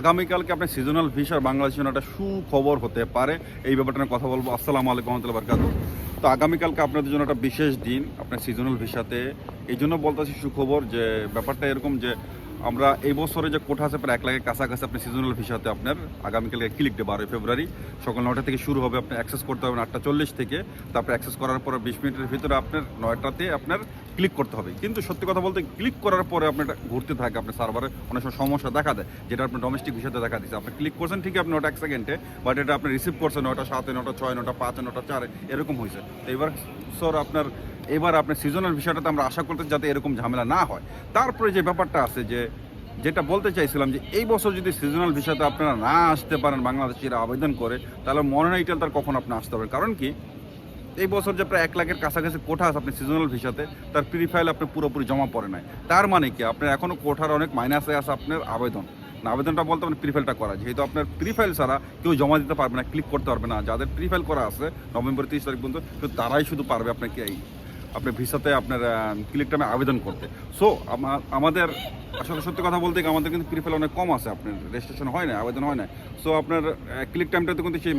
আগামীকালকে আপনার সিজনাল ভিসার বাংলাদেশের জন্য একটা সুখবর হতে পারে। এই ব্যাপারটা নিয়ে কথা বলব। আসসালামু আলাইকুম রহমতুল্লাহ বারকাত তো আগামীকালকে আপনাদের জন্য একটা বিশেষ দিন, আপনার সিজনাল ভিসাতে এই জন্য বলতেছি সুখবর যে, ব্যাপারটা এরকম যে, আমরা এই বছরে যে কোঠা আছে, প্রায় এক লাখের কাছাকাছি আপনি সিজনাল ভিসাতে আপনার আগামীকালকে ক্লিক ডে বারোই ফেব্রুয়ারি সকাল নয়টা থেকে শুরু হবে, আপনি অ্যাক্সেস করতে হবে আটটা চল্লিশ থেকে। তারপরে অ্যাক্সেস করার পর বিশ মিনিটের ভিতরে আপনার নয়টাতে আপনার ক্লিক করতে হবে। কিন্তু সত্যি কথা বলতে ক্লিক করার পরে আপনার ঘুরতে থাকে আপনার সার্ভারে অনেক সময় সমস্যা দেখা দেয়। যেটা আপনার ডোমেস্টিক ভিসাতে দেখা দিচ্ছে আপনি ক্লিক করছেন ঠিকই আপনি ওটা এক সেকেন্ডে বাট এটা আপনি রিসিভ করছেন নয়টা, সাতে নটা ছয় নটা পাঁচে নটা চারে, এরকম হয়েছে। তো এবার স্যার আপনার, এবার আপনার সিজনাল বিষয়টাতে আমরা আশা করতে যাতে এরকম ঝামেলা না হয়। তারপরে যে ব্যাপারটা আছে যে, যেটা বলতে চাইছিলাম যে, এই বছর যদি সিজনাল ভিসাতে আপনারা না আসতে পারেন, বাংলাদেশের আবেদন করে, তাহলে মনে হয় এটা তার কখন আপনি আসতে পারেন কারণ কি? এই বছর যে প্রায় এক লাখের কাছাকাছি কোঠা আছে আপনি সিজনাল ভিসাতে, তার প্রি ফাইল আপনি পুরোপুরি জমা পড়ে নাই। তার মানে কি? আপনার এখনও কোঠার অনেক মাইনাসে আছে আপনার আবেদন। আবেদনটা বলতে আপনি প্রিফাইলটা করা। যেহেতু আপনার প্রিফাইল ছাড়া কেউ জমা দিতে পারবে না ক্লিক করতে পারবে না। যাদের প্রিফাইল করা আছে নভেম্বর তিরিশ তারিখ পর্যন্ত তারাই শুধু পারবে আপনাকে এই আপনার ভিসাতে আপনার ক্লিক টাইমে আবেদন করতে। সো আমাদের, আসলে সত্যি কথা বলতে গিয়ে আমাদের কিন্তু প্রিফেল অনেক কম আছে, আপনার রেজিস্ট্রেশন হয় না, আবেদন হয় না। সো আপনার ক্লিক টাইমটাতে কিন্তু সেই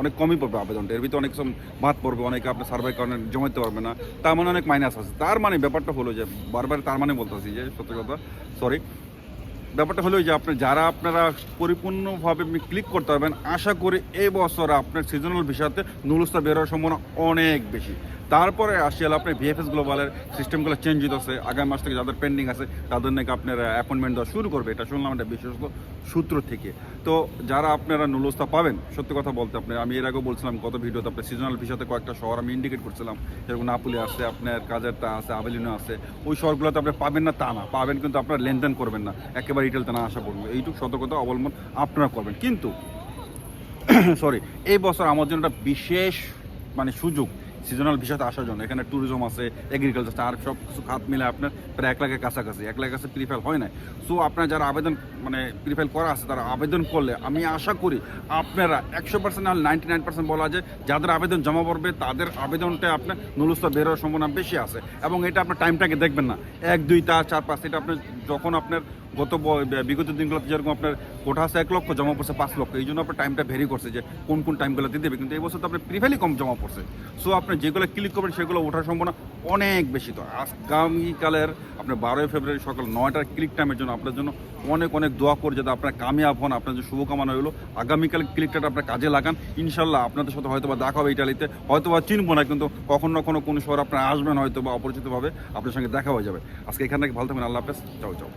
অনেক কমই পড়বে আবেদনটা। এর ভিতরে অনেক সময় বাদ পড়বে, অনেকে আপনার সার্ভে কারণে জমা দিতে পারবে না। তার মানে অনেক মাইনাস আছে। তার মানে ব্যাপারটা হলো যে, বারবার তার মানে বলতেছি যে, সত্যি কথা সরি ব্যাপারটা হলো যে আপনি যারা আপনারা পরিপূর্ণভাবে ক্লিক করতে পারবেন, আশা করি এই বছর আপনার সিজনাল ভিসাতে নুলুস্তা বেরোয়ার সম্ভাবনা অনেক বেশি। তারপরে আসি হলো আপনার ভিএফএস গ্লোবালের সিস্টেমগুলো চেঞ্জ হতেছে আগামী মাস থেকে যাদের পেন্ডিং আছে, তাদের নাকি আপনার অ্যাপয়েন্টমেন্ট দেওয়া শুরু করবে। এটা শুনলাম একটা বিশেষত সূত্র থেকে। তো যারা আপনারা নুলুস্তা পাবেন, সত্যি কথা বলতে আপনি, আমি এর আগেও বলছিলাম গত ভিডিওতে আপনার সিজনাল ভিসাতে কয়েকটা শহর আমি ইন্ডিকেট করছিলাম। যেরকম নাপুলি আছে, আপনার কাজেরটা আছে আবেলিনো আছে। ওই শহরগুলোতে আপনি পাবেন না তা না। পাবেন কিন্তু আপনার লেনদেন করবেন না। একেবারে রিটেলতে না আশা করব এইটুকু সতর্কতা অবলম্বন আপনারা করবেন। কিন্তু সরি এই বছর আমার জন্য একটা বিশেষ মানে সুযোগ সিজনাল ভিসাতে আসার জন্য। এখানে ট্যুরিজম আছে এগ্রিকালচার আর সব কিছু খাত মিলে আপনার প্রায় এক লাখের কাছাকাছি, এক লাখের কাছে প্রিফার হয় না সো আপনার যারা আবেদন মানে প্রিফাইল করা আছে, তারা আবেদন করলে, আমি আশা করি আপনারা একশো পার্সেন্ট নাহলে নাইনটি নাইন পার্সেন্ট বলা যায়, যাদের আবেদন জমা পড়বে, তাদের আবেদনটা আপনার নুলুস্তা বেরোয়ার সম্ভাবনা বেশি আছে। এবং এটা আপনার টাইমটাকে দেখবেন না। এক, দুই তার চার, পাঁচ, এটা আপনার যখন আপনার গত বিগত দিনগুলোতে যেরকম আপনার কোঠা আছে এক লক্ষ, জমা পড়ছে পাঁচ লক্ষ, এই জন্য আপনার টাইমটা ভেরি করছে যে কোন কোন টাইমগুলো দিতে দেবে কিন্তু এই বছর তো আপনার প্রিফাইলই কম জমা পড়ছে। সো আপনি যেগুলো ক্লিক করবেন, সেগুলো ওঠার সম্ভাবনা অনেক বেশি। তো আগামীকালের আপনার বারোই ফেব্রুয়ারি সকাল নয়টার ক্লিক টাইমের জন্য আপনার জন্য অনেক অনেক অনেক দোয়া করে যাতে আপনার কামিয়াব হন আপনার যে শুভকামনা হলো আগামীকাল ক্লিকটা আপনার কাজে লাগান। ইনশাল্লাহ আপনাদের সাথে হয়তো বা দেখা হবে ইটালিতে। হয়তো বা চিনবো না, কিন্তু কখনো না কোনো কোনো শহর আপনার আসবেন হয়তো বা অপরিচিতভাবে। আপনার সঙ্গে দেখা হয়ে যাবে। আজকে এখান থেকে ভালো থাকবেন। আল্লাহ হাফেজ। চাও চাও।